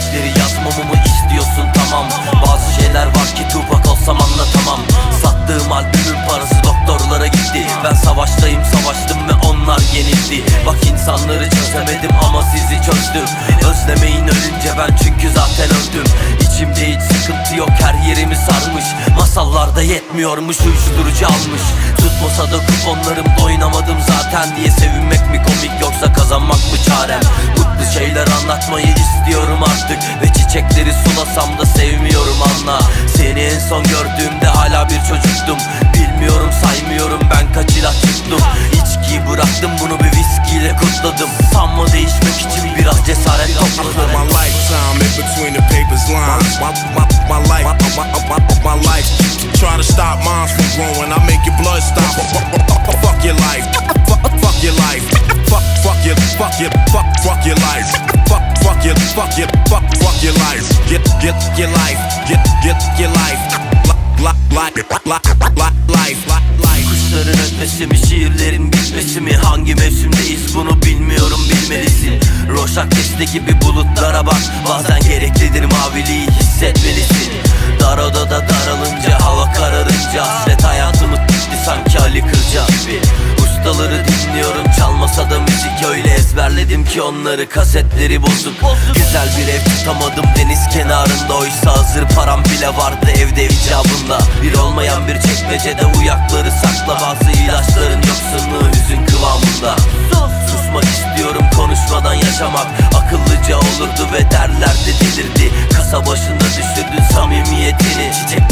Gerçekleri yazmamamı istiyorsun tamam. Bazı şeyler var ki Tupac olsam anlatamam. Sattığım albümün parası doktorlara gitti. Ben savaştayım savaştım ve onlar yenildi. Bak insanları çözemedim ama sizi çözdüm. Özlemeyin ölünce ben çünkü zaten öldüm. İçimde hiç sıkıntı yok her yerimi sarmış. Masallarda yetmiyormuş uyuşturucu almış. Tutmasa da kuponlarımda oynamadım zaten diye Sevinmek mi komik yoksa kazanmak mı çarem Mutlu şeyler anlatmayı istiyorum artık. Ve çiçekleri sulasam da sevmiyorum anla. Seni en son gördüğümde hala bir çocuktum. Bilmiyorum saymıyorum ben kaç ilaç tuttum İçkiyi bıraktım bunu bir viskiyle kutladım. Sanma değişmek için biraz cesaret put my topladım lifetime in between the papers lines. My, my, my life, my, my, my, Get, your life. Get, get your life. Kuşların ötmesi mi şiirlerin bitmesi mi? Hangi mevsimdeyiz bunu bilmiyorum bilmelisin. Roşak kesti gibi bulutlara bak. Bazen gereklidir maviliği hissetmelisin. Dar odada daralınca hava kararınca Hasret hayatımı gitti sanki Ali Kırca gibi. Ustaları dinliyorum. Çalmasa da müzik öyle ezberledim ki onları kasetleri bozuk Güzel bir ev tutamadım deniz kenarında. Oysa hazır param bile vardı evde icabında. Bir olmayan bir çekmecede uyakları sakla. Bazı ilaçların yoksunluğu hüzün kıvamında. Susmak istiyorum konuşmadan yaşamak. Akıllıca olurdu ve derlerdi delirdi. Kasa başında düşürdün samimiyetini. Çiçeklerde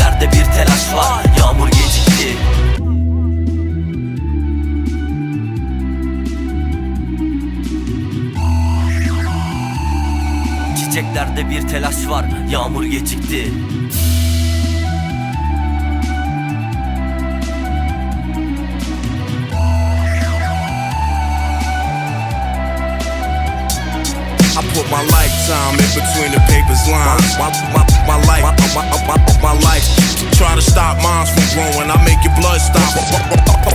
Çiçeklerde bir telaş var Yağmur gecikti I put my lifetime in between the papers lines. My, my, my life, my, my, my, my life. Try to stop minds from growing. I make your blood stop.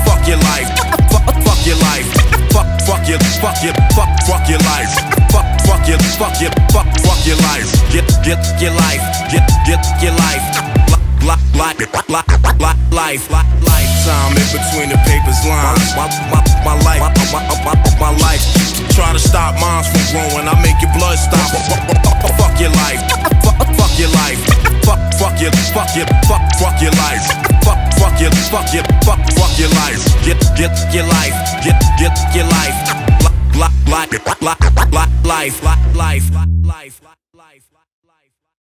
Fuck your life. Fuck, your life. Fuck, fuck your, fuck your, fuck, fuck your life. Fuck, fuck your, fuck your, fuck, fuck your life. Get, get your life. Get, get your life. Life, life, life, life, life, lifetime in between the papers lines. My, my, my life, my, my, my, my life. Try to stop minds from growing. I make your blood stop. Fuck your life. Fuck, fuck your life. Fuck, fuck your, fuck your, fuck, fuck your life. Fuck, fuck your, fuck your, fuck, fuck your life. Get, get your life. Get, get your life, life, life, life, life.